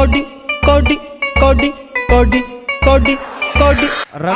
Cody ਕੋਡੀ ਕੋਡੀ ਕੋਡੀ ਕੋਡੀ ਕੋਡੀ।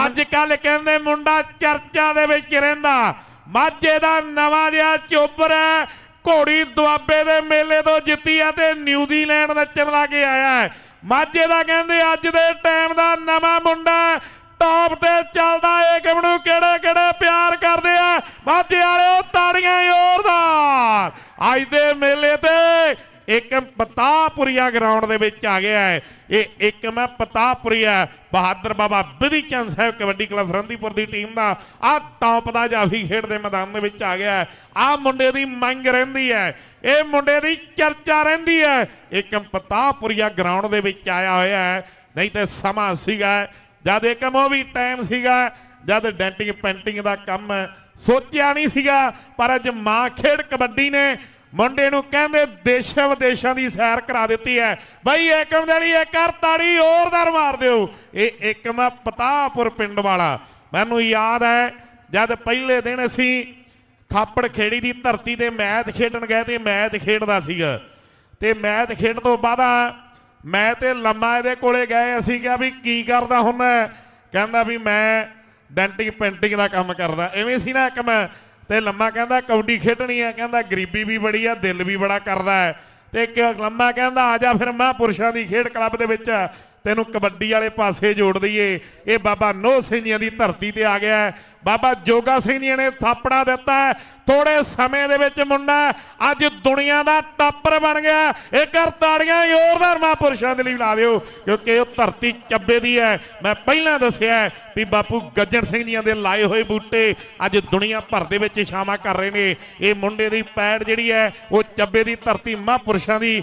ਅੱਜ ਕੱਲ ਕਹਿੰਦੇ ਮੁੰਡਾ ਚਰਚਾ ਦੇ ਵਿੱਚ ਰਹਿੰਦਾ। ਮਾਝੇ ਦਾ ਨਵਾਂ ਜਿਹਾ ਚੋਬਰ ਹੈ। ਘੋੜੀ ਦੁਆਬੇ ਦੇ ਮੇਲੇ ਤੋਂ ਜਿੱਤੀ ਆ ਤੇ ਨਿਊਜ਼ੀਲੈਂਡ ਨੱਚਣ ਲਾ ਕੇ ਆਇਆ ਹੈ। ਮਾਝੇ ਦਾ ਕਹਿੰਦੇ ਅੱਜ ਦੇ ਟਾਈਮ ਦਾ ਨਵਾਂ ਮੁੰਡਾ ਹੈ। ਟੌਪ ਤੇ ਚੱਲਦਾ ਏ ਕਿਵਣੂ ਕਿਹੜੇ ਕਿਹੜੇ ਪਿਆਰ ਕਰਦੇ ਆ। ਮਾਝੇ ਵਾਲਿਓ ਤਾੜੀਆਂ ਜ਼ੋਰਦਾਰ। ਅੱਜ ਦੇ ਮੇਲੇ ਤੇ ਇੱਕ ਪਤਾਪੁਰੀਆ ਗਰਾਊਂਡ ਦੇ ਵਿੱਚ ਆ ਗਿਆ ਹੈ। ਇਹ ਇੱਕ ਮੈਂ ਪਤਾਪੁਰੀਆ ਬਹਾਦਰ ਬਾਬਾ ਬਿਧੀ ਚੰਦ ਸਾਹਿਬ ਕਬੱਡੀ ਕਲੱਬ ਫਰੰਦੀਪੁਰ ਦੀ ਟੀਮ ਦਾ ਆ ਟੌਪ ਦਾ ਜਾਫੀ ਖੇਡ ਦੇ ਮੈਦਾਨ ਦੇ ਵਿੱਚ ਆ ਗਿਆ ਆ ਮੁੰਡੇ ਦੀ ਮੰਗ ਰਹਿੰਦੀ ਹੈ। ਇਹ ਮੁੰਡੇ ਦੀ ਚਰਚਾ ਰਹਿੰਦੀ ਹੈ। ਇੱਕ ਪਤਾਪੁਰੀਆ ਗਰਾਊਂਡ ਦੇ ਵਿੱਚ ਆਇਆ ਹੋਇਆ ਹੈ। ਨਹੀਂ ਤੇ ਸਮਾਂ ਸੀਗਾ ਜਦ ਇੱਕ ਉਹ ਵੀ ਟਾਈਮ ਸੀਗਾ ਜਦ ਡੈਂਟਿੰਗ ਪੈਂਟਿੰਗ ਦਾ ਕੰਮ ਸੋਚਿਆ ਨਹੀਂ ਸੀਗਾ, ਪਰ ਅੱਜ ਮਾਂ ਖੇਡ ਕਬੱਡੀ ਨੇ ਮੁੰਡੇ ਨੂੰ ਕਹਿੰਦੇ ਦੇਸ਼ਾਂ ਵਿਦੇਸ਼ਾਂ ਦੀ ਸੈਰ ਕਰਾ ਦਿੱਤੀ ਹੈ। ਬਈ ਏਕਮ ਦੇਲੀ ਇੱਕ ਕਰ ਤਾੜੀ ਜ਼ੋਰਦਾਰ ਮਾਰ ਦਿਓ। ਇਹ ਏਕਮ ਆ ਪਤਾਪੁਰ ਪਿੰਡ ਵਾਲਾ। ਮੈਨੂੰ ਯਾਦ ਹੈ, ਜਦ ਪਹਿਲੇ ਦਿਨ ਅਸੀਂ ਥਾਪੜ ਖੇੜੀ ਦੀ ਧਰਤੀ ਤੇ ਮੈਚ ਖੇਡਣ ਗਏ ਤੇ ਮੈਚ ਖੇਡਦਾ ਸੀਗਾ। ਤੇ ਮੈਚ ਖੇਡਣ ਤੋਂ ਬਾਅਦ ਮੈਂ ਤੇ ਲੰਮਾ ਇਹਦੇ ਕੋਲੇ ਗਏ, ਅਸੀਂ ਕਿਹਾ ਵੀ ਕੀ ਕਰਦਾ ਹੁਣ? ਕਹਿੰਦਾ ਵੀ ਮੈਂ ਡੈਂਟਿੰਗ ਪੇਂਟਿੰਗ ਦਾ ਕੰਮ ਕਰਦਾ। ਐਵੇਂ ਸੀ ਨਾ ਇੱਕ ਮੈਂ ਤੇ ਲੰਮਾ ਕਹਿੰਦਾ ਕਬੱਡੀ ਖੇਡਣੀ ਹੈ ਕਹਿੰਦਾ ਗਰੀਬੀ ਵੀ ਬੜੀ ਆ, ਦਿਲ ਵੀ ਬੜਾ ਕਰਦਾ ਹੈ। ਤੇ ਇੱਕ ਲੰਮਾ ਕਹਿੰਦਾ ਆ ਜਾ ਫਿਰ ਮਹਾਂਪੁਰਸ਼ਾਂ ਦੀ ਖੇਡ ਕਲੱਬ ਦੇ ਵਿੱਚ। ਤੈਨੂੰ ਕਬੱਡੀ ਵਾਲੇ ਪਾਸੇ ਜੋੜ ਦਈਏ। ਇਹ ਬਾਬਾ ਨੋਹ ਸਿੰਘ ਜੀਆਂ ਦੀ ਧਰਤੀ ਤੇ ਆ ਗਿਆ ਹੈ। ਬਾਬਾ ਜੋਗਾ ਸਿੰਘ ਜੀ ਨੇ ਥਾਪੜਾ ਦਿੱਤਾ ਥੋੜੇ ਸਮੇਂ ਦੇ ਵਿੱਚ ਮੁੰਡਾ ਅੱਜ ਦੁਨੀਆ ਦਾ ਟੱਪਰ ਬਣ ਗਿਆ। ਇਹ ਕਰ ਤਾੜੀਆਂ ਜ਼ੋਰਦਾਰ ਮਹਾਂਪੁਰਸ਼ਾਂ ਦੇ ਲਈ ਲਾ ਦਿਓ, ਕਿਉਂਕਿ ਉਹ ਧਰਤੀ ਚੱਬੇ ਦੀ ਹੈ। ਮੈਂ ਪਹਿਲਾਂ ਦੱਸਿਆ ਵੀ ਬਾਪੂ ਗੱਜਣ ਸਿੰਘ ਜੀਆਂ ਦੇ ਲਾਏ ਹੋਏ ਬੂਟੇ ਅੱਜ ਦੁਨੀਆ ਭਰ ਦੇ ਵਿੱਚ ਛਾਵਾਂ ਕਰ ਰਹੇ ਨੇ। ਇਹ ਮੁੰਡੇ ਦੀ ਪੈੜ ਜਿਹੜੀ ਹੈ, ਉਹ ਚੱਬੇ ਦੀ ਧਰਤੀ ਮਹਾਂਪੁਰਸ਼ਾਂ ਦੀ